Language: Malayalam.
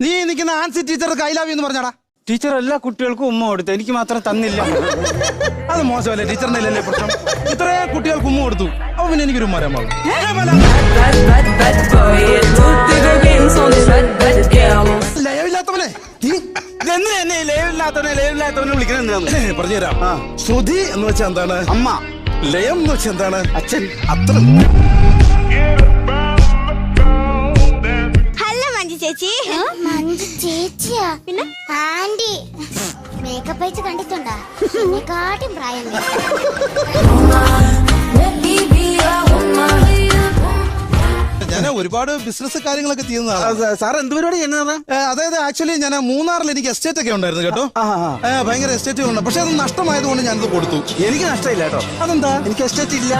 നീ നിൽക്കുന്ന ആൻസി ടീച്ചർക്ക് കൈലാവി ലവ് എന്ന് പറഞ്ഞാടാ. ടീച്ചർ എല്ലാ കുട്ടികൾക്കും ഉമ്മ കൊടുത്തു. എനിക്ക് മാത്രം തന്നില്ല. അത് മോശമല്ലേ? ടീച്ചറിന്റെ അല്ലേ പ്രശ്നം? ഇത്രയും കുട്ടികൾക്ക് ഉമ്മ കൊടുത്തു. അപ്പൊ പിന്നെ എനിക്കൊരു ഉമ്മ? ഏ, പറഞ്ഞുതരാം. ശ്രുതി എന്ന് വെച്ചാൽ എന്താണ്? അമ്മ. ലയം എന്ന് വെച്ചാൽ എന്താണ്? അച്ഛൻ. അത്ര ചേച്ചി. മഞ്ജു ചേച്ചിയാ. പിന്നെ? ആന്റി മേക്കപ്പ് അയച്ച് കണ്ടിട്ടുണ്ടാ? എന്നെക്കാട്ടും പ്രായം ഞാൻ ഒരുപാട് ബിസിനസ് കാര്യങ്ങളൊക്കെ ചെയ്യുന്നതാണ് സാർ എന്ത് പരിപാടി ചെയ്യുന്നതാ അതായത് ആക്ച്വലി ഞാൻ മൂന്നാറിൽ എനിക്ക് എസ്റ്റേറ്റ് ഒക്കെ ഉണ്ടായിരുന്നു കേട്ടോ. ഭയങ്കര എസ്റ്റേറ്റ് ഉണ്ട്. പക്ഷെ അത് നഷ്ടമായതുകൊണ്ട് ഞാനത് കൊടുത്തു. എനിക്ക് നഷ്ടമില്ല കേട്ടോ. അതെന്താ? എനിക്ക് എസ്റ്റേറ്റ് ഇല്ല.